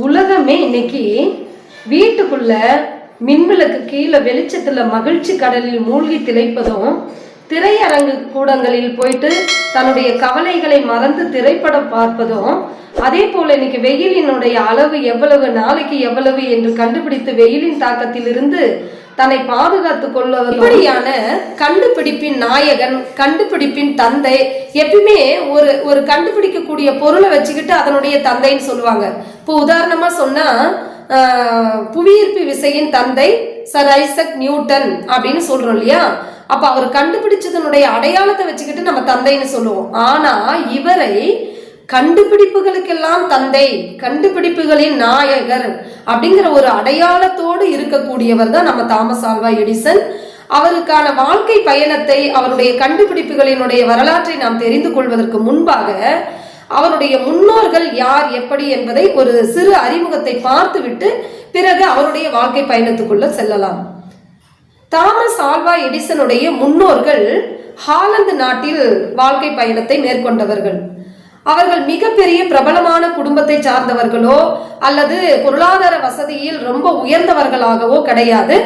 உலகமே இன்னைக்கு வீட்டுக்குள்ள மின்விளக்கு கீழே வெளிச்சத்துல மகிழ்ச்சி கடலில் மூழ்கி திளைப்பதும் திரையரங்கு கூடங்களில் போயிட்டு தன்னுடைய கவலைகளை மறந்து திரைப்படம் பார்ப்பதும் அதே போல இன்னைக்கு வெயிலினுடைய அளவு எவ்வளவு நாளைக்கு எவ்வளவு என்று கண்டுபிடித்து வெயிலின் தாக்கத்திலிருந்து தன்னை பாதுகாத்துக் கொள்வது இப்படியான கண்டுபிடிப்பின் நாயகன் கண்டுபிடிப்பின் தந்தை எப்பயுமே ஒரு ஒரு கண்டுபிடிக்கக்கூடிய பொருளை வச்சுக்கிட்டு அதனுடைய தந்தைன்னு சொல்லுவாங்க. இப்போ உதாரணமா சொன்னா புவியீர்ப்பு விசையின் தந்தை சர் ஐசக் நியூட்டன் அப்படின்னு சொல்றோம் இல்லையா? அப்ப அவர் கண்டுபிடிச்சதனுடைய அடையாளத்தை வச்சுக்கிட்டு நம்ம தந்தைன்னு சொல்லுவோம். ஆனா இவரை கண்டுபிடிப்புகளுக்கெல்லாம் தந்தை கண்டுபிடிப்புகளின் நாயகர் அப்படிங்கிற ஒரு அடையாளத்தோடு இருக்கக்கூடியவர் தான் நம்ம தாமஸ் ஆல்வா எடிசன். அவருக்கான வாழ்க்கை பயணத்தை அவருடைய கண்டுபிடிப்புகளினுடைய வரலாற்றை நாம் தெரிந்து கொள்வதற்கு முன்பாக அவருடைய முன்னோர்கள் யார் எப்படி என்பதை ஒரு சிறு அறிமுகத்தை பார்த்துவிட்டு பிறகு அவருடைய வாழ்க்கை பயணத்துக்குள்ள செல்லலாம். தாமஸ் ஆல்வா எடிசனுடைய முன்னோர்கள் ஹாலந்து நாட்டில் வாழ்க்கை பயணத்தை மேற்கொண்டவர்கள். அவர்கள் மிகப்பெரிய பிரபலமான குடும்பத்தை சார்ந்தவர்களோ அல்லது பொருளாதார வசதியில் ரொம்ப உயர்ந்தவர்களாகவோ கிடையாது.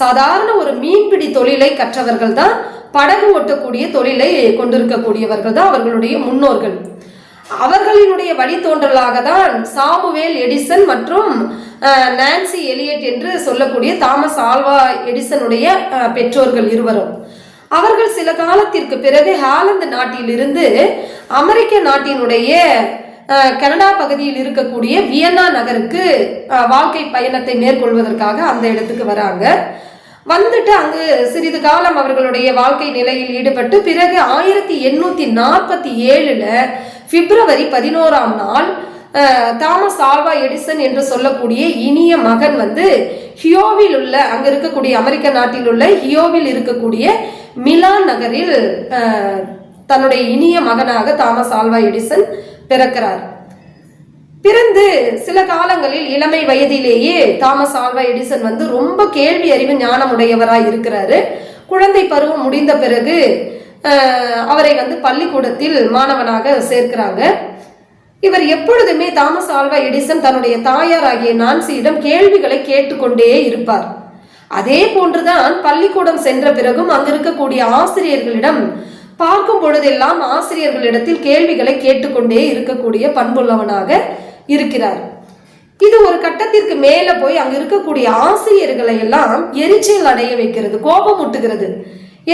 சாதாரண ஒரு மீன்பிடி தொழிலை கற்றவர்கள் தான் படகு ஓட்டக்கூடிய தொழிலை கொண்டிருக்கக்கூடியவர்கள் தான் அவர்களுடைய முன்னோர்கள். அவர்களினுடைய வழித்தோன்றலாக தான் சாமுவேல் எடிசன் மற்றும் நான்சி எலியட் என்று சொல்லக்கூடிய தாமஸ் ஆல்வா எடிசனுடைய பெற்றோர்கள் இருவரும். அவர்கள் சில காலத்திற்கு பிறகு ஹாலந்து நாட்டிலிருந்து அமெரிக்க நாட்டினுடைய கனடா பகுதியில் இருக்கக்கூடிய வியன்னா நகருக்கு வாழ்க்கை பயணத்தை மேற்கொள்வதற்காக அந்த இடத்துக்கு வராங்க. வந்துட்டு அங்கு சிறிது காலம் அவர்களுடைய வாழ்க்கை நிலையில் ஈடுபட்டு பிறகு ஆயிரத்தி எண்ணூத்தி நாற்பத்தி ஏழுல பிப்ரவரி பதினோராம் நாள் தாமஸ் ஆல்வா எடிசன் என்று சொல்லக்கூடிய இனிய மகன் வந்து ஹியோவில் உள்ள அங்க இருக்கக்கூடிய அமெரிக்க நாட்டில் உள்ள ஹியோவில் இருக்கக்கூடிய மிலான் நகரில் தன்னுடைய இனிய மகனாக தாமஸ் ஆல்வா எடிசன் பிறக்கிறார். பிறந்து சில காலங்களில் இளமை வயதிலேயே தாமஸ் ஆல்வா எடிசன் வந்து ரொம்ப கேள்வி அறிவு ஞானம் உடையவராய் இருக்கிறாரு. குழந்தை பருவம் முடிந்த பிறகு அவரை வந்து பள்ளிக்கூடத்தில் மாணவனாக சேர்க்கிறாங்க. இவர் எப்பொழுதுமே தாமஸ் ஆல்வா எடிசன் தன்னுடைய தாயாராகிய நான்சியிடம் கேள்விகளை கேட்டுக்கொண்டே இருப்பார். அதே போன்றுதான் பள்ளிக்கூடம் சென்ற பிறகும் அங்கிருக்கக்கூடிய ஆசிரியர்களிடம் பார்க்கும் பொழுதெல்லாம் ஆசிரியர்களிடத்தில் கேள்விகளை கேட்டுக்கொண்டே இருக்கக்கூடிய பண்புள்ளவனாக இருக்கிறார். இது ஒரு கட்டத்திற்கு மேல போய் அங்க இருக்கக்கூடிய ஆசிரியர்களை எல்லாம் எரிச்சல் அடைய வைக்கிறது கோபம் ஊட்டுகிறது.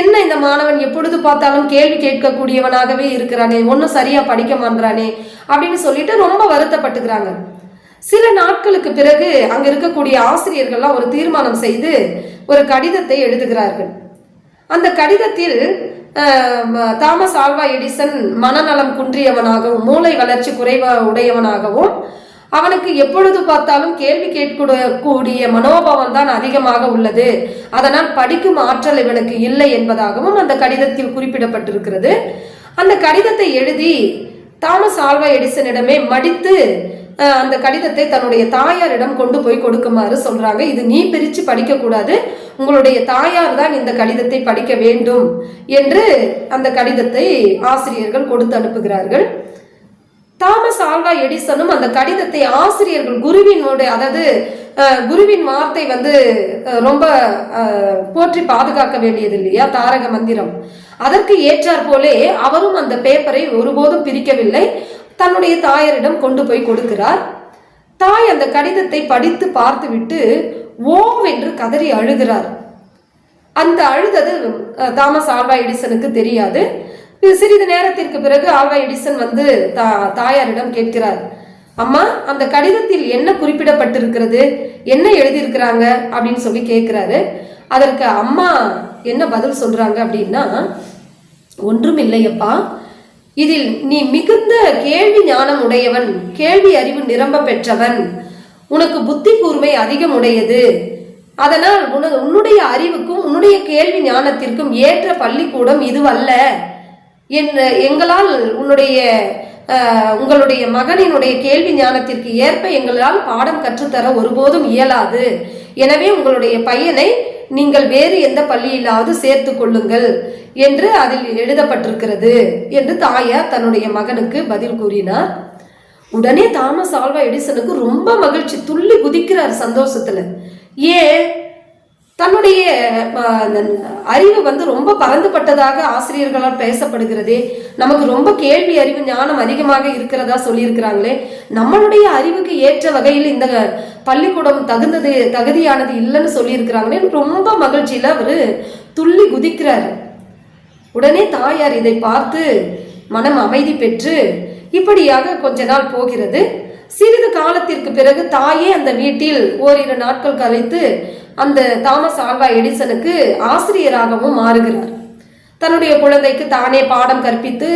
என்ன இந்த மாணவன் எப்பொழுது பார்த்தாலும் கேள்வி கேட்கக்கூடியவனாகவே இருக்கிறானே ஒன்றும் சரியா படிக்க மாட்டானே அப்படின்னு சொல்லிட்டு ரொம்ப வருத்தப்பட்டுக்கிறாங்க. சில நாட்களுக்கு பிறகு அங்க இருக்கக்கூடிய ஆசிரியர்கள்லாம் ஒரு தீர்மானம் செய்து ஒரு கடிதத்தை எழுதுகிறார்கள். அந்த கடிதத்தில் தாமஸ் ஆல்வா எடிசன் மனநலம் குன்றியவனாகவும் மூளை வளர்ச்சி குறைவ உடையவனாகவும் அவனுக்கு எப்பொழுது பார்த்தாலும் கேள்வி கேட்கக்கூடிய மனோபாவம் தான் அதிகமாக உள்ளது. அதனால் படிக்கும் ஆற்றல் இவனுக்கு இல்லை என்பதாகவும் அந்த கடிதத்தில் குறிப்பிடப்பட்டிருக்கிறது. அந்த கடிதத்தை எழுதி தாமஸ் ஆல்வா எடிசனிடமே மடித்து அந்த கடிதத்தை தன்னுடைய தாயாரிடம் கொண்டு போய் கொடுக்குமாறு சொல்றாங்க. இது நீ பிரிச்சு படிக்க கூடாது உங்களுடைய தாயார் தான் இந்த கடிதத்தை படிக்க வேண்டும் என்று அந்த கடிதத்தை ஆசிரியர்கள் கொடுத்து அனுப்புகிறார்கள். தாமஸ் ஆல்வா எடிசனும் அந்த கடிதத்தை ஆசிரியர்கள் குருவினோட அதாவது குருவின் வார்த்தை வந்து ரொம்ப போற்றி பாதுகாக்க வேண்டியது இல்லையா? தாரக மந்திரம். அதற்கு ஏற்றாற் போலே அவரும் அந்த பேப்பரை ஒருபோதும் பிரிக்கவில்லை. தன்னுடைய தாயாரிடம் கொண்டு போய் கொடுக்கிறார். தாய் அந்த கடிதத்தை படித்து பார்த்துவிட்டு ஓவென்று கதறி அழுகிறார். அந்த அழுதது தாமஸ் ஆல்வா எடிசனுக்கு தெரியாது. சிறிது நேரத்திற்கு பிறகு ஆல்வா எடிசன் வந்து தா தாயாரிடம் கேட்கிறார். அம்மா அந்த கடிதத்தில் என்ன குறிப்பிடப்பட்டிருக்கிறது? என்ன எழுதியிருக்கிறாங்க? அப்படின்னு சொல்லி கேட்கிறாரு. அதற்கு அம்மா என்ன பதில் சொல்றாங்க? அப்படின்னா ஒன்றும் இல்லையப்பா இதில் நீ மிகுந்த கேள்வி ஞானம் உடையவன் கேள்வி அறிவு நிரம்ப பெற்றவன். உனக்கு புத்தி கூர்மை அதிகம் உடையது. அதனால் உன உன்னுடைய அறிவுக்கும் உன்னுடைய கேள்வி ஞானத்திற்கும் ஏற்ற பள்ளிக்கூடம் இதுவல்ல. என் எங்களால் உன்னுடைய உங்களுடைய மகனினுடைய கேள்வி ஞானத்திற்கு ஏற்ப எங்களால் பாடம் கற்றுத்தர ஒருபோதும் இயலாது. எனவே உங்களுடைய பையனை நீங்கள் வேறு எந்த பள்ளியிலாவது சேர்த்து கொள்ளுங்கள் என்று அதில் எழுதப்பட்டிருக்கிறது என்று தாயார் தன்னுடைய மகனுக்கு பதில் கூறினார். உடனே தாமஸ் ஆல்வா எடிசனுக்கு ரொம்ப மகிழ்ச்சி துள்ளி குதிக்கிறார் சந்தோஷத்துல. ஏன்? தன்னுடைய அந்த அறிவு வந்து ரொம்ப பறந்துபட்டதாக ஆசிரியர்களால் பேசப்படுகிறதே நமக்கு ரொம்ப கேள்வி அறிவு ஞானம் அதிகமாக இருக்கிறதா சொல்லியிருக்கிறாங்களே நம்மளுடைய அறிவுக்கு ஏற்ற வகையில் இந்த பள்ளிக்கூடம் தகுந்தது தகுதியானது இல்லைன்னு சொல்லியிருக்கிறாங்களே ரொம்ப மகிழ்ச்சியில் அவர் துள்ளி குதிக்கிறாரு. உடனே தாயார் இதை பார்த்து மனம் அமைதி பெற்று இப்படியாக கொஞ்ச நாள் போகிறது. சிறிது காலத்திற்கு பிறகு தாயே அந்த வீட்டில் ஓரிரு நாட்கள் கழித்து அந்த தாமஸ் ஆல்வா எடிசனுக்கு ஆசிரியராகவும் மாறுகிறார். தன்னுடைய குழந்தைக்கு தானே பாடம் கற்பித்து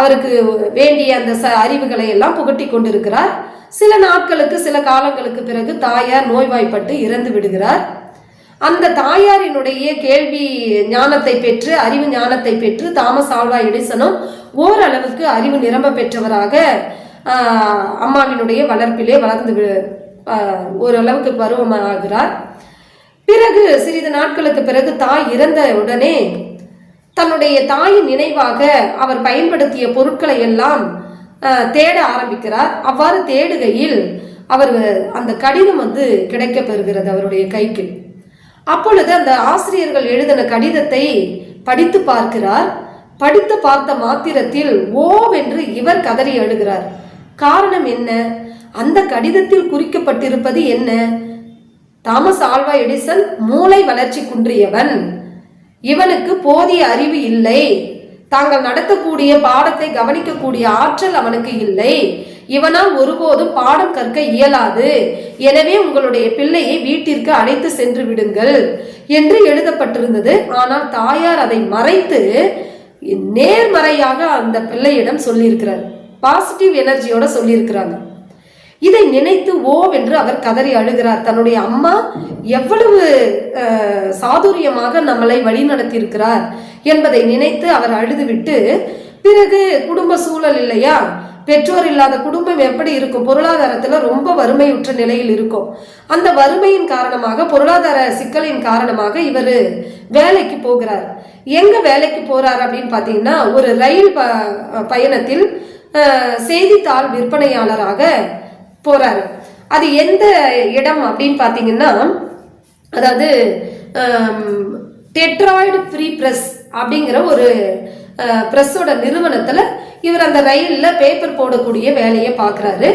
அவருக்கு வேண்டிய அந்த ச அறிவுகளை எல்லாம் புகட்டி கொண்டிருக்கிறார். சில நாட்களுக்கு சில காலங்களுக்கு பிறகு தாயார் நோய்வாய்ப்பட்டு இறந்து விடுகிறார். அந்த தாயாரினுடைய கேள்வி ஞானத்தை பெற்று அறிவு ஞானத்தை பெற்று தாமஸ் ஆல்வா எடிசனும் ஓரளவுக்கு அறிவு நிரம்ப பெற்றவராக அம்மாவினுடைய வளர்ப்பிலே வளர்ந்து ஓரளவுக்கு பருவமாகிறார். பிறகு சிறிது நாட்களுக்கு பிறகு தாய் இறந்த உடனே தன்னுடைய தாயின் நினைவாக அவர் பயன்படுத்திய பொருட்களை எல்லாம் தேட ஆரம்பிக்கிறார். அவ்வாறு தேடுகையில் அவர் அந்த கடிதம் வந்து கிடைக்க பெறுகிறது அவருடைய கைக்கு. அப்பொழுது அந்த ஆசிரியர்கள் எழுதின கடிதத்தை படித்து பார்க்கிறார். படித்து பார்த்த மாத்திரத்தில் ஓவென்று இவர் கதறி எழுகிறார் காரணம் என்ன? அந்த கடிதத்தில் குறிக்கப்பட்டிருப்பது என்ன? தாமஸ் ஆல்வா எடிசன் மூளை வளர்ச்சி குன்றியவன். இவனுக்கு போதிய அறிவு இல்லை. தாங்கள் நடத்தக்கூடிய பாடத்தை கவனிக்கக்கூடிய ஆற்றல் அவனுக்கு இல்லை. இவனால் ஒருபோதும் பாடம் கற்க இயலாது. எனவே உங்களுடைய பிள்ளையை வீட்டிற்கு அழைத்து சென்று விடுங்கள் என்று எழுதப்பட்டிருந்தது. ஆனால் தாயார் அதை மறைத்து நேர்மறையாக அந்த பிள்ளையிடம் சொல்லியிருக்கிறார். பாசிட்டிவ் எனர்ஜியோட சொல்லியிருக்கிறாங்க. இதை நினைத்து ஓவென்று அவர் கதறி அழுகிறார். தன்னுடைய அம்மா எவ்வளவு சாதுரியமாக நம்மளை வழிநடத்தியிருக்கிறார் என்பதை நினைத்து அவர் அழுதுவிட்டு பிறகு குடும்ப சூழல் இல்லையா? பெற்றோர் இல்லாத குடும்பம் எப்படி இருக்கும்? பொருளாதாரத்துல ரொம்ப வறுமையுற்ற நிலையில் இருக்கும். அந்த வறுமையின் காரணமாக பொருளாதார சிக்கலின் காரணமாக இவர் வேலைக்கு போகிறார். எங்க வேலைக்கு போறார் அப்படின்னு பாத்தீங்கன்னா ஒரு ரயில் ப பயணத்தில் செய்தித்தாள் விற்பனையாளராக போறாரு. அது எந்த இடம் அப்படின்னு பார்த்தீங்கன்னா அதாவது டெட்ராய்டு ஃப்ரீ பிரஸ் அப்படிங்கிற ஒரு ப்ரெஸ்ஸோட நிறுவனத்தில் இவர் அந்த ரயிலில் பேப்பர் போடக்கூடிய வேலையை பார்க்குறாரு.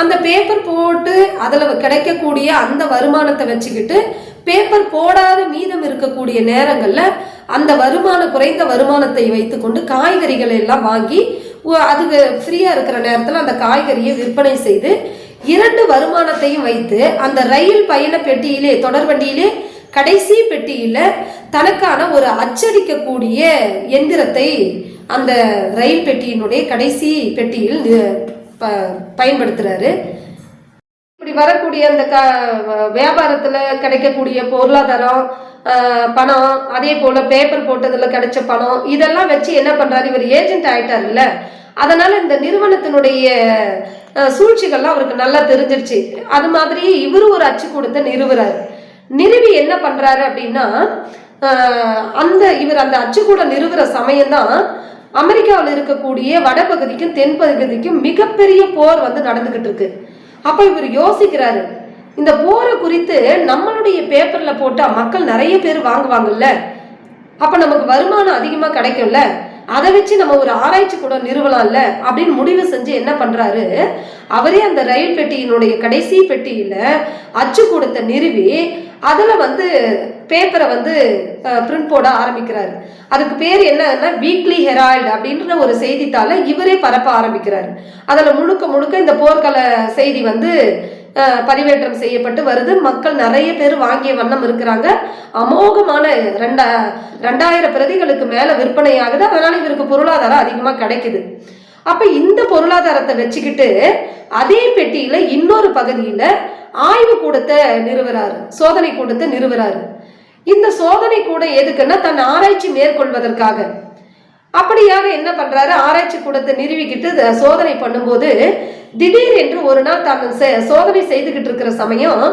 அந்த பேப்பர் போட்டு அதில் கிடைக்கக்கூடிய அந்த வருமானத்தை வச்சுக்கிட்டு பேப்பர் போடாத மீதம் இருக்கக்கூடிய நேரங்களில் அந்த வருமான குறைந்த வருமானத்தை வைத்துக்கொண்டு காய்கறிகள் எல்லாம் வாங்கி அதுக்கு ஃப்ரீயாக இருக்கிற நேரத்தில் அந்த காய்கறியை விற்பனை செய்து இரண்டு வருமானத்தையும் வைத்து அந்த ரயில் பயண பெட்டியிலே தொடர்வண்டியிலே கடைசி பெட்டியில தனக்கான ஒரு அச்சடிக்கக்கூடிய எந்திரத்தை அந்த ரயில் பெட்டியினுடைய கடைசி பெட்டியில் ப- பயன்படுத்துறாரு. இப்படி வரக்கூடிய அந்த க வியாபாரத்துல கிடைக்கக்கூடிய பொருளாதாரம் பணம் அதே போல பேப்பர் போட்டதுல கிடைச்ச பணம் இதெல்லாம் வச்சு என்ன பண்றாரு? இவர் ஏஜென்ட் ஆயிட்டாருல்ல. அதனால இந்த நிறுவனத்தினுடைய சூழ்ச்சிகள்லாம் அவருக்கு நல்லா தெரிஞ்சிருச்சு. அது மாதிரி இவரும் ஒரு அச்சு அச்சுக்கூடத்தை நிறுவுறாரு. நிறுவி என்ன பண்றாரு அப்படின்னா அந்த இவர் அந்த அச்சு கூட நிறுவுற சமயம்தான் அமெரிக்காவில் இருக்கக்கூடிய வடபகுதிக்கும் தென்பகுதிக்கும் மிகப்பெரிய போர் வந்து நடந்துகிட்டு இருக்கு. அப்ப இவர் யோசிக்கிறாரு இந்த போரை குறித்து நம்மளுடைய பேப்பர்ல போட்டா மக்கள் நிறைய பேர் வாங்குவாங்கல்ல? அப்ப நமக்கு வருமானம் அதிகமா கிடைக்கும்ல? அதை வச்சு நம்ம ஒரு ஆராய்ச்சி கூட நிறுவலாம்ல அப்படின்னு முடிவு செஞ்சு என்ன பண்றாரு? அவரே அந்த ரயில் பெட்டியினுடைய கடைசி பெட்டியில கொடுத்த நிறுவி அதுல வந்து பேப்பரை வந்து பிரிண்ட் போட ஆரம்பிக்கிறாரு. அதுக்கு பேர் என்னன்னா வீக்லி ஹெரால்டு அப்படின்ற ஒரு செய்தித்தாளை இவரே பரப்ப ஆரம்பிக்கிறாரு. அதில் முழுக்க முழுக்க இந்த போர்க்கால செய்தி வந்து பரிவேற்றம் செய்யப்பட்டு வருது. மக்கள் நிறைய பேர் வாங்கிய வண்ணம் இருக்கிறாங்க. அமோகமான ரெண்டா ரெண்டாயிரம் பிரதிகளுக்கு மேல விற்பனை ஆகுது அதனால இவருக்கு பொருளாதாரம் அதிகமா கிடைக்குது. அப்ப இந்த பொருளாதாரத்தை வச்சுக்கிட்டு அதே பெட்டியில இன்னொரு பகுதியில ஆய்வு கூடத்தை நிறுவுறாரு. சோதனை கூடத்தை நிறுவுறாரு. இந்த சோதனை கூட எதுக்குன்னா தன் ஆராய்ச்சி மேற்கொள்வதற்காக. அப்படியாக என்ன பண்றாரு? ஆராய்ச்சி கூடத்தை நிறுவிக்கிட்டு சோதனை பண்ணும்போது திடீர் என்று ஒரு நாள் தாங்கள் சோதனை செய்துகிட்டு இருக்கிற சமயம்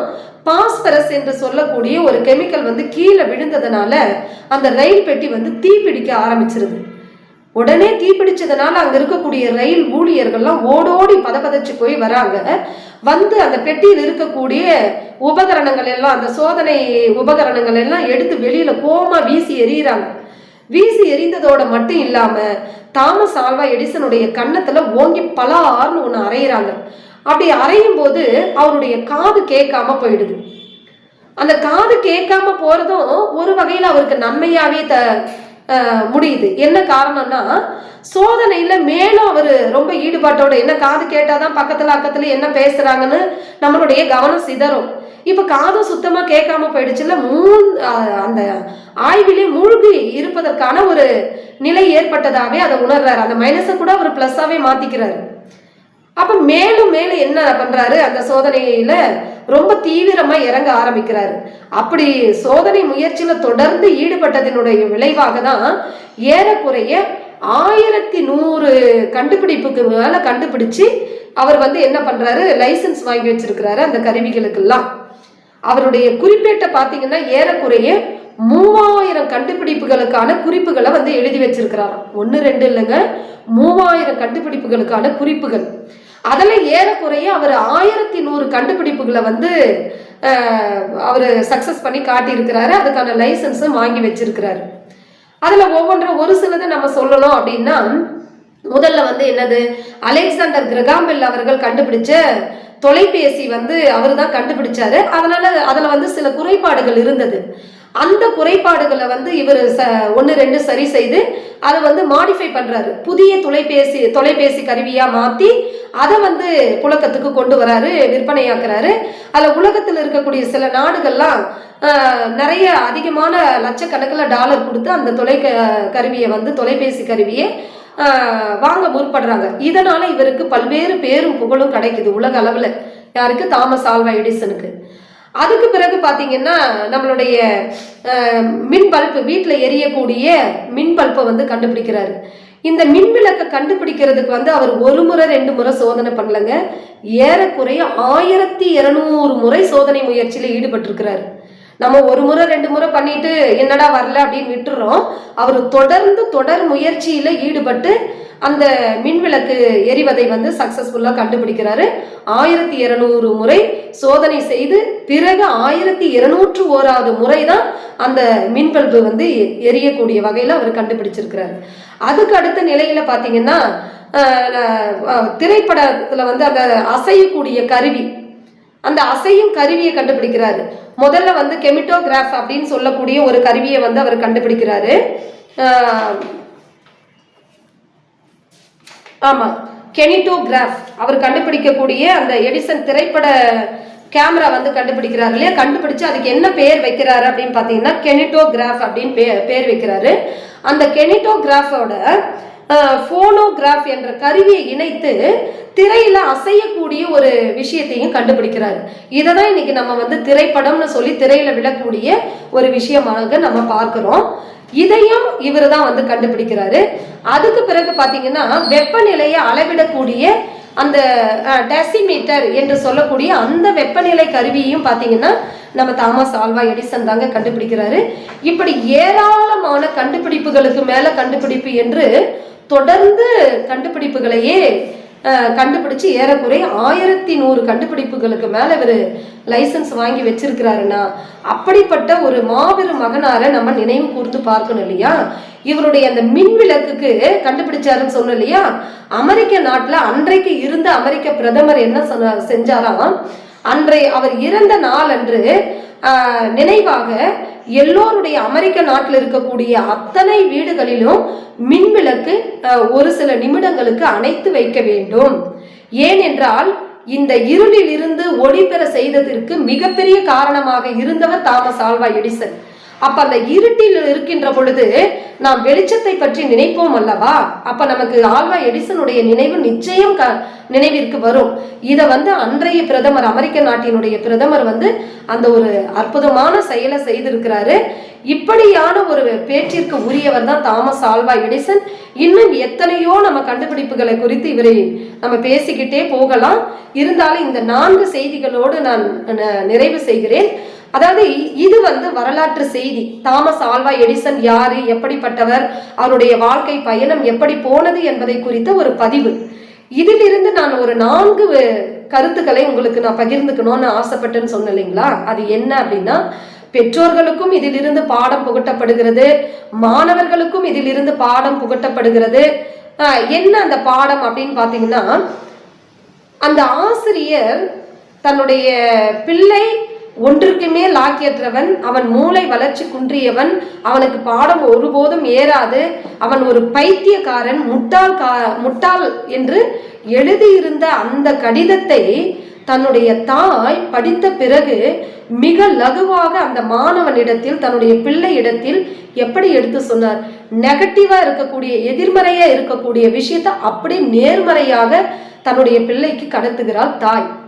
பாஸ்பரஸ் என்று சொல்லக்கூடிய ஒரு கெமிக்கல் வந்து கீழே விழுந்ததுனால அந்த ரயில் பெட்டி வந்து தீப்பிடிக்க ஆரம்பிச்சிருது. உடனே தீப்பிடிச்சதுனால அங்க இருக்கக்கூடிய ரயில் ஊழியர்கள்லாம் ஓடோடி பதபதச்சு போய் வராங்க. வந்து அந்த பெட்டியில் இருக்கக்கூடிய உபகரணங்கள் எல்லாம் அந்த சோதனை உபகரணங்கள் எல்லாம் எடுத்து வெளியில கோமா வீசி எறிகிறாங்க வீசி எரிந்ததோட மட்டும் இல்லாம தாமஸ் ஆல்வா எடிசனுடைய கன்னத்துல ஓங்கி பலார்னு ஒன்று அரைகிறாங்க அப்படி அரையும் போது அவருடைய காது கேட்காம போயிடுது. அந்த காது கேட்காம போறதும் ஒரு வகையில் அவருக்கு நன்மையாவே த முடியுது. என்ன காரணம்னா சோதனையில மேலும் அவர் ரொம்ப ஈடுபாட்டோட என்ன காது கேட்டாதான் பக்கத்துல அக்கத்துல என்ன பேசுறாங்கன்னு நம்மளுடைய கவனம் சிதறும். இப்போ காதும் சுத்தமாக கேட்காம போயிடுச்சுல மூண் அந்த ஆய்விலே மூழ்கி இருப்பதற்கான ஒரு நிலை ஏற்பட்டதாகவே அதை உணர்றாரு. அந்த மைனஸை கூட அவர் ப்ளஸ்ஸாகவே மாத்திக்கிறாரு. அப்போ மேலும் மேலும் என்ன பண்ணுறாரு அந்த சோதனையில் ரொம்ப தீவிரமாக இறங்க ஆரம்பிக்கிறாரு. அப்படி சோதனை முயற்சியில் தொடர்ந்து ஈடுபட்டதினுடைய விளைவாக தான் ஏறக்குறைய ஆயிரத்தி நூறு கண்டுபிடிப்புக்கு மேலே கண்டுபிடிச்சு அவர் வந்து என்ன பண்ணுறாரு லைசன்ஸ் வாங்கி வச்சிருக்கிறாரு அந்த கருவிகளுக்கெல்லாம். அவருடைய குறிப்பேட்டை பார்த்தீங்கன்னா ஏறக்குறைய மூவாயிரம் கண்டுபிடிப்புகளுக்கான குறிப்புகளை வந்து எழுதி வச்சிருக்கிறாராம். ஒன்று ரெண்டு இல்லைங்க. மூவாயிரம் கண்டுபிடிப்புகளுக்கான குறிப்புகள். அதில் ஏறக்குறைய அவர் ஆயிரத்தி நூறு கண்டுபிடிப்புகளை வந்து அவர் சக்ஸஸ் பண்ணி காட்டியிருக்கிறாரு. அதுக்கான லைசன்ஸும் வாங்கி வச்சிருக்கிறாரு. அதில் ஒவ்வொன்றும் ஒரு சிலதை நம்ம சொல்லணும் அப்படின்னா முதல்ல வந்து என்னது? அலெக்சாண்டர் கிரகாம்பெல் அவர்கள் கண்டுபிடிச்ச தொலைபேசி வந்து அவர் தான் கண்டுபிடிச்சாரு. அதனால அதுல வந்து சில குறைபாடுகள் இருந்தது. அந்த குறைபாடுகளை வந்து இவர் ச ஒன்று ரெண்டு சரி செய்து அதை வந்து மாடிஃபை பண்ணுறாரு புதிய தொலைபேசி தொலைபேசி கருவியாக மாற்றி அதை வந்து புழக்கத்துக்கு கொண்டு வராரு விற்பனையாக்குறாரு. அதில் உலகத்தில் இருக்கக்கூடிய சில நாடுகள்லாம் நிறைய அதிகமான லட்சக்கணக்கில் டாலர் கொடுத்து அந்த தொலை கருவியை வந்து தொலைபேசி கருவியை வாங்க முற்படுறாங்க. இதனால இவருக்கு பல்வேறு பேரும் புகழும் கிடைக்குது உலக அளவில். யாருக்கு? தாமஸ் ஆல்வா எடிசனுக்கு. அதுக்கு பிறகு பார்த்தீங்கன்னா நம்மளுடைய மின் பல்பு வீட்டில் எரியக்கூடிய மின் பல்பை வந்து கண்டுபிடிக்கிறாரு. இந்த மின் விளக்கை கண்டுபிடிக்கிறதுக்கு வந்து அவர் ஒரு முறை ரெண்டு முறை சோதனை பண்ணலங்க. ஏறக்குறைய ஆயிரத்தி இருநூறு முறை சோதனை முயற்சியில் ஈடுபட்டிருக்கிறாரு. நம்ம ஒரு முறை ரெண்டு முறை பண்ணிட்டு என்னடா வரல அப்படின்னு விட்டுறோம். அவர் தொடர்ந்து தொடர் முயற்சியில ஈடுபட்டு அந்த மின் விளக்கு எரிவதை வந்து சக்சஸ்ஃபுல்லாக கண்டுபிடிக்கிறாரு. ஆயிரத்தி இருநூறு முறை சோதனை செய்து பிறகு ஆயிரத்தி இருநூற்று ஓராவது முறை தான் அந்த மின்பல்பு வந்து எரியக்கூடிய வகையில் அவர் கண்டுபிடிச்சிருக்கிறாரு. அதுக்கு அடுத்த நிலையில் பார்த்தீங்கன்னா திரைப்படத்தில் வந்து அந்த அசையக்கூடிய கருவி அந்த அசையும் கருவியை கண்டுபிடிக்கிறாரு. முதல்ல வந்து கெமிட்டோகிராஃப் அப்படின்னு சொல்லக்கூடிய ஒரு கருவியை வந்து அவர் கண்டுபிடிக்கிறாரு. ஆமா கெனிட்டோகிராஃப். அவர் கண்டுபிடிக்கக்கூடிய அந்த எடிசன் திரைப்பட கேமரா வந்து கண்டுபிடிக்கிறாரு இல்லையா? கண்டுபிடிச்சு அதுக்கு என்ன பேர் வைக்கிறாரு அப்படின்னு பார்த்தீங்கன்னா கெனிட்டோகிராஃப் அப்படின்னு பே பேர் வைக்கிறாரு. அந்த கெனிட்டோகிராஃபோட ஃபோனோகிராஃப் என்ற கருவியை இணைத்து திரையில அசையக்கூடிய ஒரு விஷயத்தையும் கண்டுபிடிக்கிறாரு. இதை தான் இன்னைக்கு நம்ம வந்து திரைப்படம்னு சொல்லி திரையில விடக்கூடிய ஒரு விஷயமாக நம்ம பார்க்கிறோம். இதையும் இவர் தான் வந்து கண்டுபிடிக்கிறாரு. அதுக்கு பிறகு பார்த்தீங்கன்னா வெப்பநிலையை அளவிடக்கூடிய அந்த டெசிமீட்டர் என்று சொல்லக்கூடிய அந்த வெப்பநிலை கருவியையும் பார்த்தீங்கன்னா நம்ம தாமஸ் ஆல்வா எடிசன் தாங்க கண்டுபிடிக்கிறாரு. இப்படி ஏராளமான கண்டுபிடிப்புகளுக்கு மேல கண்டுபிடிப்பு என்று தொடர்ந்து கண்டுபிடிப்புகளையே கண்டுபிடிச்சு ஏறக்குறைய ஆயிரத்தி நூறு கண்டுபிடிப்புகளுக்கு மேல இவர் லைசன்ஸ் வாங்கி வச்சிருக்கிறாருன்னா அப்படிப்பட்ட ஒரு மாபெரும் மகனார நம்ம நினைவு கூர்ந்து பார்க்கணும் இல்லையா? இவருடைய அந்த மின் விளக்குக்கு கண்டுபிடிச்சாருன்னு சொன்னோம் இல்லையா? அமெரிக்க நாட்டுல அன்றைக்கு இருந்த அமெரிக்க பிரதமர் என்ன சொன்ன செஞ்சாராம்? அன்றை அவர் இறந்த நாள் அன்று நினைவாக எல்லோருடைய அமெரிக்க நாட்டில் இருக்கக்கூடிய அத்தனை வீடுகளிலும் மின்விளக்கு ஒரு சில நிமிடங்களுக்கு அணைத்து வைக்க வேண்டும். ஏனென்றால் இந்த இருளில் இருந்து ஒளி பெற செய்ததற்கு மிகப்பெரிய காரணமாக இருந்தவர் தாமஸ் ஆல்வா எடிசன். அப்ப அந்த இருட்டில் இருக்கின்ற பொழுது நாம் வெளிச்சத்தை பற்றி நினைப்போம் அல்லவா? அப்ப நமக்கு ஆல்வா எடிசனுடைய நினைவு நிச்சயம் க நினைவிற்கு வரும். இதை வந்து அன்றைய பிரதமர் அமெரிக்க நாட்டினுடைய பிரதமர் வந்து அந்த ஒரு அற்புதமான செயலை செய்திருக்கிறாரு. இப்படியான ஒரு பேச்சிற்கு உரியவர் தான் தாமஸ் ஆல்வா எடிசன். இன்னும் எத்தனையோ நம்ம கண்டுபிடிப்புகளை குறித்து இவரை நம்ம பேசிக்கிட்டே போகலாம். இருந்தாலும் இந்த நான்கு செய்திகளோடு நான் ந- நிறைவு செய்கிறேன். அதாவது இது வந்து வரலாற்று செய்தி. தாமஸ் ஆல்வா எடிசன் யாரு எப்படிப்பட்டவர் அவருடைய வாழ்க்கை பயணம் எப்படி போனது என்பதை குறித்த ஒரு பதிவு. இதிலிருந்து நான் ஒரு நான்கு கருத்துக்களை உங்களுக்கு நான் பகிர்ந்துக்கணும்னு ஆசைப்பட்டேன்னு சொன்னேன் இல்லைங்களா? அது என்ன அப்படின்னா பெற்றோர்களுக்கும் இதிலிருந்து பாடம் புகட்டப்படுகிறது மாணவர்களுக்கும் இதிலிருந்து பாடம் புகட்டப்படுகிறது. என்ன அந்த பாடம் அப்படின்னு பார்த்தீங்கன்னா அந்த ஆசிரியர் தன்னுடைய பிள்ளை ஒன்றுக்குமே மேல் அவன் மூளை வளர்ச்சி குன்றியவன் அவனுக்கு பாடம் ஒருபோதும் ஏறாது அவன் ஒரு பைத்தியக்காரன் முட்டாள் கா முட்டாள் என்று எழுதியிருந்த அந்த கடிதத்தை தன்னுடைய தாய் படித்த பிறகு மிக லகுவாக அந்த மாணவனிடத்தில் தன்னுடைய பிள்ளை இடத்தில் எப்படி எடுத்து சொன்னார்? நெகட்டிவா இருக்கக்கூடிய எதிர்மறையா இருக்கக்கூடிய விஷயத்தை அப்படி நேர்மறையாக தன்னுடைய பிள்ளைக்கு கடத்துகிறாள் தாய்.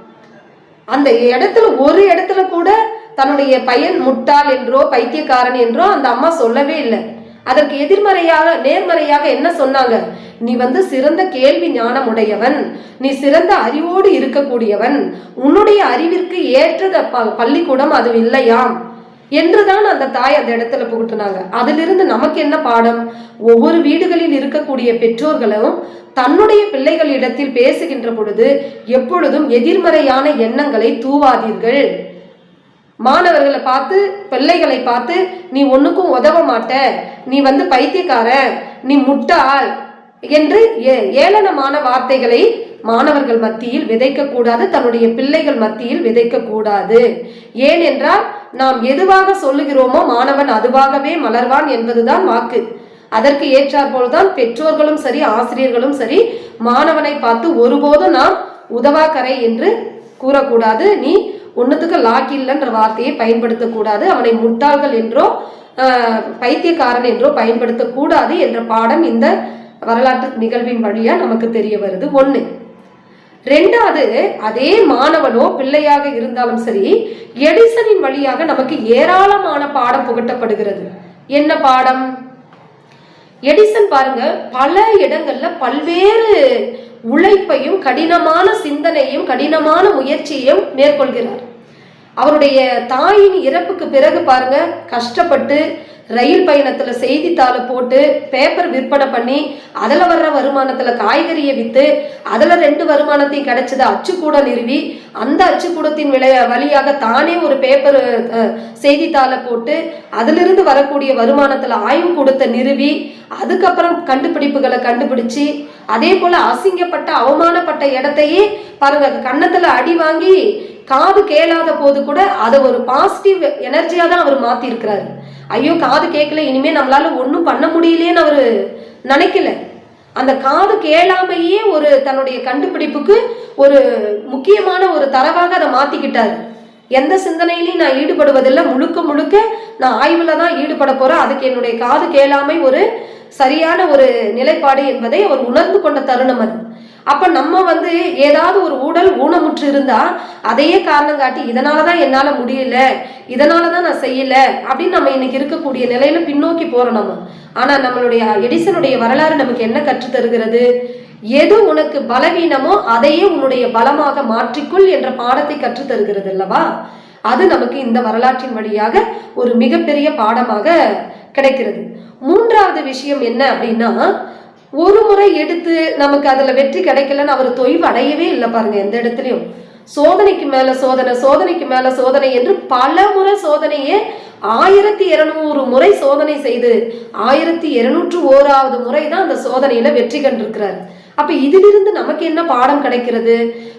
அந்த இடத்துல ஒரு இடத்துல கூட தன்னுடைய பையன் முட்டாள் என்றோ பைத்தியக்காரன் என்றோ அந்த அம்மா சொல்லவே இல்லை. அதற்கு எதிர்மறையாக நேர்மறையாக என்ன சொன்னாங்க? நீ வந்து சிறந்த கேள்வி ஞானம் உடையவன் நீ சிறந்த அறிவோடு இருக்கக்கூடியவன். உன்னுடைய அறிவிற்கு ஏற்றது ப- பள்ளிக்கூடம் அது இல்லையாம். என்றுதான் அந்த தாய் அந்த இடத்துல புகுட்டுனாங்க. அதிலிருந்து நமக்கு என்ன பாடம்? ஒவ்வொரு வீடுகளில் இருக்கக்கூடிய பெற்றோர்களும் தன்னுடைய பிள்ளைகளிடத்தில் பேசுகின்ற பொழுது எப்பொழுதும் எதிர்மறையான எண்ணங்களை தூவாதீர்கள். மாணவர்களை பார்த்து பிள்ளைகளை பார்த்து நீ ஒண்ணுக்கும் உதவ மாட்ட. நீ வந்து பைத்தியக்கார நீ முட்டாள். என்று ஏ- ஏளனமான வார்த்தைகளை மாணவர்கள் மத்தியில் விதைக்கக்கூடாது தன்னுடைய பிள்ளைகள் மத்தியில் விதைக்கக்கூடாது ஏனென்றால் நாம் எதுவாக சொல்லுகிறோமோ மாணவன் அதுவாகவே மலர்வான் என்பதுதான் வாக்கு. அதற்கு ஏற்றாற்போல் தான் பெற்றோர்களும் சரி ஆசிரியர்களும் சரி மாணவனை பார்த்து ஒருபோதும் நாம் உதவாக்கரை என்று கூறக்கூடாது. நீ ஒன்றுத்துக்கு லாக் இல்லைன்ற வார்த்தையை பயன்படுத்தக்கூடாது. அவனை முட்டாள்கள் என்றோ பைத்தியக்காரன் என்றோ பயன்படுத்தக்கூடாது என்ற பாடம் இந்த வரலாற்று நிகழ்வின் வழியா நமக்கு தெரிய வருது. ஒன்று ரெண்டாவது அதே மாணவனோ பிள்ளையாக இருந்தாலும் சரி எடிசனின் வழியாக நமக்கு ஏராளமான பாடம் புகட்டப்படுகிறது. என்ன பாடம்? எடிசன் பாருங்க பல இடங்கள்ல பல்வேறு உழைப்பையும் கடினமான சிந்தனையும் கடினமான முயற்சியையும் மேற்கொள்கிறார். அவருடைய தாயின் இறப்புக்கு பிறகு பாருங்க கஷ்டப்பட்டு ரயில் பயணத்துல செய்தித்தாளை போட்டு பேப்பர் விற்பனை பண்ணி அதுல வர்ற வருமானத்துல காய்கறியை வித்து அதுல ரெண்டு வருமானத்தையும் கிடைச்சது அச்சுக்கூட நிறுவி அந்த அச்சுக்கூடத்தின் விளைய வழியாக தானே ஒரு பேப்பர் அஹ், செய்தித்தாளை போட்டு அதிலிருந்து வரக்கூடிய வருமானத்துல ஆய்வு கூடத்தை நிறுவி அதுக்கப்புறம் கண்டுபிடிப்புகளை கண்டுபிடிச்சு அதே போல அசிங்கப்பட்ட அவமானப்பட்ட இடத்தையே பாருங்க கன்னத்துல அடி வாங்கி காது கேளாத போது கூட அதை ஒரு பாசிட்டிவ் எனர்ஜியா தான் அவர் மாத்தி இருக்கிறாரு ஐயோ காது கேட்கல இனிமே நம்மளால ஒன்றும் பண்ண முடியலேன்னு அவர் நினைக்கல. அந்த காது கேளாமையே ஒரு தன்னுடைய கண்டுபிடிப்புக்கு ஒரு முக்கியமான ஒரு தரவாக அதை மாத்திக்கிட்டார். எந்த சிந்தனையிலையும் நான் ஈடுபடுவதில்லை. முழுக்க முழுக்க நான் ஆய்வில் தான் ஈடுபட போறேன். அதுக்கு என்னுடைய காது கேளாமை ஒரு சரியான ஒரு நிலைப்பாடு என்பதை அவர் உணர்ந்து கொண்ட தருணம் அது. அப்போ நம்ம வந்து ஏதாவது ஒரு உடல் ஊனமுற்று இருந்தால் அதையே காரணம் காட்டி இதனாலதான் என்னால் முடியல இதனாலதான் நான் செய்யலை அப்படின்னு நம்ம இன்னைக்கு இருக்கக்கூடிய நிலையில பின்னோக்கி போகிறோம் நம்ம. ஆனால் நம்மளுடைய எடிசனுடைய வரலாறு நமக்கு என்ன கற்றுத் தருகிறது? எது உனக்கு பலவீனமோ அதையே உன்னுடைய பலமாக மாற்றிக்கொள் என்ற பாடத்தை கற்றுத் தருகிறது அல்லவா? அது நமக்கு இந்த வரலாற்றின் வழியாக ஒரு மிகப்பெரிய பாடமாக கிடைக்கிறது. மூன்றாவது விஷயம் என்ன அப்படின்னா ஒரு முறை எடுத்து நமக்கு அதுல வெற்றி கிடைக்கலன்னு அவர் தொய்வு அடையவே இல்லை பாருங்க எந்த இடத்துலயும். சோதனைக்கு மேல சோதனை சோதனைக்கு மேல சோதனை என்று பல முறை சோதனையே ஆயிரத்தி இருநூறு முறை சோதனை செய்து ஆயிரத்தி இருநூற்று ஓராவது முறை தான் அந்த சோதனையில வெற்றி கண்டிருக்கிறார். அப்ப இதிலிருந்து நமக்கு என்ன பாடம் கிடைக்கிறது?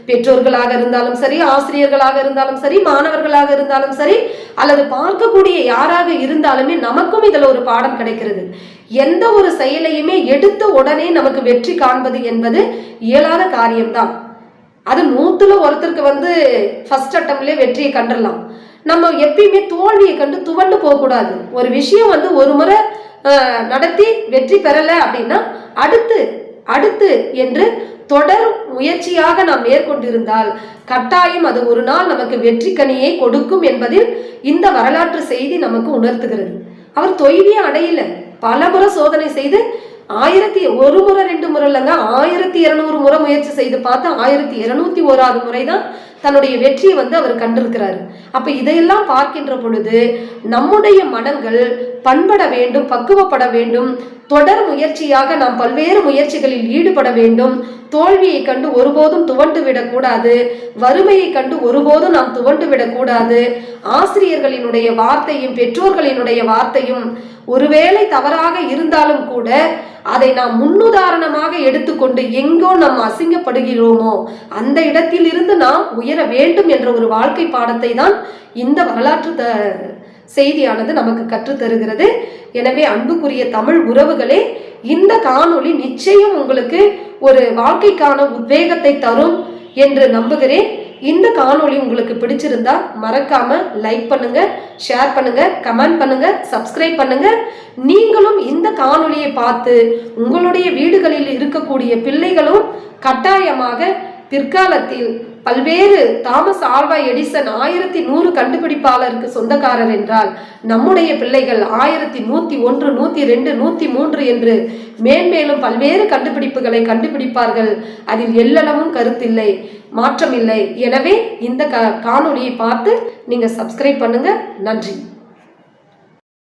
பெற்றோர்களாக இருந்தாலும் சரி ஆசிரியர்களாக இருந்தாலும் சரி மாணவர்களாக இருந்தாலும் சரி அல்லது பார்க்கக்கூடிய யாராக இருந்தாலுமே நமக்கும் இதுல ஒரு பாடம் கிடைக்கிறது. எந்த ஒரு செயலையுமே எடுத்த உடனே நமக்கு வெற்றி காண்பது என்பது இயலாத காரியம்தான். அது நூத்துல ஒருத்தருக்கு வந்து ஃபர்ஸ்ட் அட்டம்லேயே வெற்றியை கண்டுடலாம் நம்ம எப்பயுமே தோல்வியை கண்டு துவண்டு போகக்கூடாது. ஒரு விஷயம் வந்து ஒரு முறை நடத்தி வெற்றி பெறலை அப்படின்னா அடுத்து அடுத்து என்று தொடர் முயற்சியாக நாம் மேற்கொண்டிருந்தால் கட்டாயம் அது ஒரு நாள் நமக்கு வெற்றி கனியை கொடுக்கும் என்பதில் இந்த வரலாற்று செய்தி நமக்கு உணர்த்துகிறது. அவர் தொய்வியை அடையலை. பல முறை சோதனை செய்து ஆயிரத்தி ஒரு முறை ரெண்டு முறை இல்லைங்க ஆயிரத்தி இருநூறு முறை முயற்சி செய்து பார்த்து ஆயிரத்தி இருநூத்தி ஓராவது முறை தான் தன்னுடைய வெற்றியை வந்து அவர் கண்டிருக்கிறாரு. அப்ப இதையெல்லாம் பார்க்கின்ற பொழுது நம்முடைய மனங்கள் பண்பட வேண்டும் பக்குவப்பட வேண்டும் தொடர் முயற்சியாக நாம் பல்வேறு முயற்சிகளில் ஈடுபட வேண்டும். தோல்வியை கண்டு ஒருபோதும் துவண்டு விடக்கூடாது. வறுமையை கண்டு ஒருபோதும் நாம் துவண்டு விடக்கூடாது. ஆசிரியர்களினுடைய வார்த்தையும் பெற்றோர்களினுடைய வார்த்தையும் ஒருவேளை தவறாக இருந்தாலும் கூட அதை நாம் முன்னுதாரணமாக எடுத்துக்கொண்டு எங்கோ நாம் அசிங்கப்படுகிறோமோ அந்த இடத்தில் இருந்து நாம் உயர வேண்டும் என்ற ஒரு வாழ்க்கை பாடத்தை தான் இந்த வரலாற்று த செய்தியானது நமக்கு கற்றுத் தருகிறது எனவே அன்புக்குரிய தமிழ் உறவுகளே இந்த காணொளி நிச்சயம் உங்களுக்கு ஒரு வாழ்க்கைக்கான உத்வேகத்தை தரும் என்று நம்புகிறேன். இந்த காணொளி உங்களுக்கு பிடிச்சிருந்தா மறக்காம லைக் பண்ணுங்க ஷேர் பண்ணுங்க கமெண்ட் பண்ணுங்க சப்ஸ்கிரைப் பண்ணுங்க. நீங்களும் இந்த காணொளியை பார்த்து உங்களுடைய வீடுகளில் இருக்கக்கூடிய பிள்ளைகளும் கட்டாயமாக பிற்காலத்தில் பல்வேறு தாமஸ் ஆல்வா எடிசன் ஆயிரத்தி நூறு கண்டுபிடிப்பாளருக்கு சொந்தக்காரர் என்றால் நம்முடைய பிள்ளைகள் ஆயிரத்தி நூத்தி ஒன்று நூத்தி ரெண்டு நூத்தி மூன்று என்று மேன்மேலும் பல்வேறு கண்டுபிடிப்புகளை கண்டுபிடிப்பார்கள். அதில் எல்லளவும் கருத்தில்லை மாற்றமில்லை. எனவே இந்த க காணொளியை பார்த்து நீங்க சப்ஸ்கிரைப் பண்ணுங்க. நன்றி.